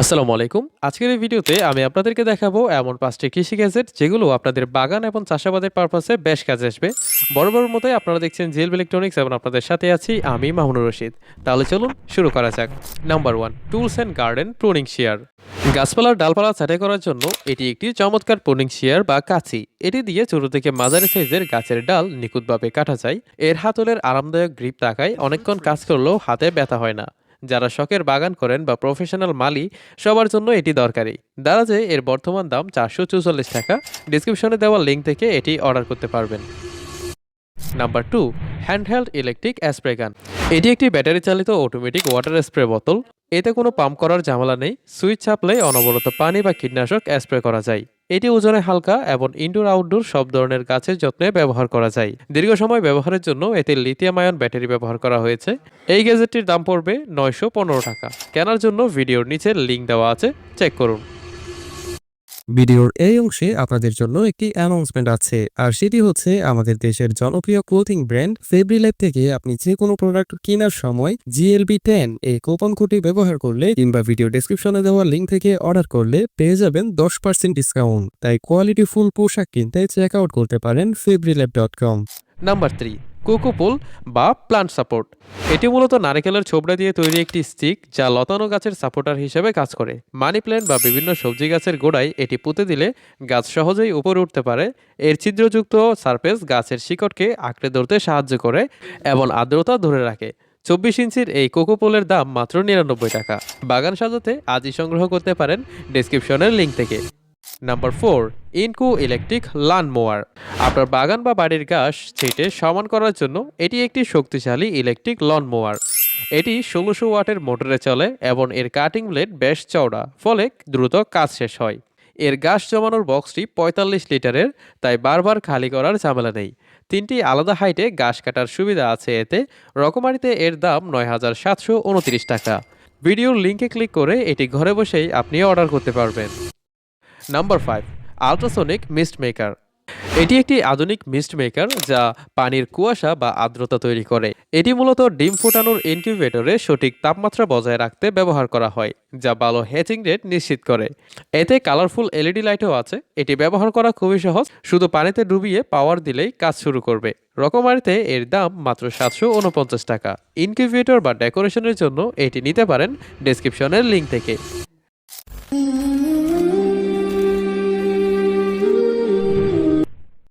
আসসালামু আলাইকুম। আজকের এই ভিডিওতে আমি আপনাদেরকে দেখাবো এমন পাঁচটি কৃষি গ্যাজেট যেগুলো আপনাদের বাগান এবং চাষাবাদের পারপাসে বেশ কাজে আসবে। বড় বড় মতোই আপনারা দেখছেন জিএল ইলেকট্রনিক্স এবং আপনাদের সাথে আছি আমি মাহমুনুর রশিদ। তাহলে চলুন শুরু করা যাক। Number one tools and garden pruning shear গাছপালার ডালপালা ছাঁটাই করার জন্য এটি একটি চমৎকার প্রুনিং শেয়ার বা কাঁচি। এটি দিয়ে ছোট থেকে মাঝারি সাইজের গাছের ডাল নিখুঁতভাবে কাটা যায়। এর হাতলের আরামদায়ক গ্রিপ থাকায় অনেকক্ষণ কাজ করলেও হাতে ব্যথা হয় না। যারা শখের বাগান করেন বা প্রফেশনাল মালি সবার জন্য এটি দরকারি। দারাজে এর বর্তমান দাম চারশো চৌচল্লিশ টাকা। ডিসক্রিপশনে দেওয়া লিঙ্ক থেকে এটি অর্ডার করতে পারবেন। Number two handheld electric spray gun এটি একটি ব্যাটারি চালিত অটোমেটিক ওয়াটার স্প্রে বোতল এতে কোনো পাম্প করার ঝামেলা নেই। সুইচ চাপলে অনবরত পানি বা কীটনাশক স্প্রে করা যায়। এটি ওজনে হালকা এবং ইনডোর আউটডোর সব ধরনের গাছের যত্নে ব্যবহার করা যায়। দীর্ঘ সময় ব্যবহারের জন্য এতে লিথিয়াম আয়ন ব্যাটারি ব্যবহার করা হয়েছে। এই গ্যাজেটটির দাম পড়বে নয়শো পনেরো টাকা। কেনার জন্য ভিডিওর নিচে লিঙ্ক দেওয়া আছে। চেক করুন। ভিডিওর এই অংশে আপনাদের জন্য একটি অ্যানাউন্সমেন্ট আছে, আর সেটি হচ্ছে আমাদের দেশের জনপ্রিয় ক্লোথিং ব্র্যান্ড ফেব্রিল্যাব থেকে আপনি যে কোনো প্রোডাক্ট কেনার সময় জিএলবি টেন এই কুপন কোডটি ব্যবহার করলে কিংবা ভিডিও ডেসক্রিপশনে দেওয়া লিঙ্ক থেকে অর্ডার করলে পেয়ে যাবেন দশ পার্সেন্ট ডিসকাউন্ট তাই কোয়ালিটি ফুল পোশাক কিনতে চেক আউট করতে পারেন Fabrilab dot com number three coco pole বা প্লান্ট সাপোর্ট। এটি মূলত নারিকেলের ছোবড়া দিয়ে তৈরি একটি স্টিক যা লতানো গাছের সাপোর্টার হিসেবে কাজ করে। মানি প্ল্যান্ট বা বিভিন্ন সবজি গাছের গোড়ায় এটি পুঁতে দিলে গাছ সহজেই উপরে উঠতে পারে। এর ছিদ্রযুক্ত সারফেস গাছের শিকড়কে আঁকড়ে ধরতে সাহায্য করে এবং আর্দ্রতা ধরে রাখে। চব্বিশ ইঞ্চির এই কোকোপোলের দাম মাত্র নিরানব্বই টাকা। বাগান সাজাতে আজই সংগ্রহ করতে পারেন ডিসক্রিপশনের লিঙ্ক থেকে। Number four Inco electric lawn mower আপনার বাগান বা বাড়ির ঘাস ছেটে সমান করার জন্য এটি একটি শক্তিশালী ইলেকট্রিক লন মোয়ার এটি ষোলোশো ওয়াটের মোটরে চলে এবং এর কাটিং ব্লেড বেশ চওড়া, ফলে দ্রুত কাজ শেষ হয়। এর গাছ জমানোর বক্সটি পঁয়তাল্লিশ লিটারের, তাই বারবার খালি করার ঝামেলা নেই। তিনটি আলাদা হাইটে গাছ কাটার সুবিধা আছে এতে। রকমারিতে এর দাম নয় হাজার সাতশো উনত্রিশ টাকা। ভিডিওর লিঙ্কে ক্লিক করে এটি ঘরে বসেই আপনি অর্ডার করতে পারবেন। Number five ultrasonic mist maker এটি একটি আধুনিক মিস্ট মেকার যা পানির কুয়াশা বা আর্দ্রতা তৈরি করে। এটি মূলত ডিম ফোটানোর ইনকিউবেটরে সঠিক তাপমাত্রা বজায় রাখতে ব্যবহার করা হয়, যা ভালো হ্যাচিং রেট নিশ্চিত করে। এতে কালারফুল এলইডি লাইটও আছে। এটি ব্যবহার করা খুবই সহজ। শুধু পানিতে ডুবিয়ে পাওয়ার দিলেই কাজ শুরু করবে। রকমারিতে এর দাম মাত্র সাতশো উনপঞ্চাশ টাকা। ইনকিউবেটর বা ডেকোরেশনের জন্য এটি নিতে পারেন ডেসক্রিপশনের লিঙ্ক থেকে।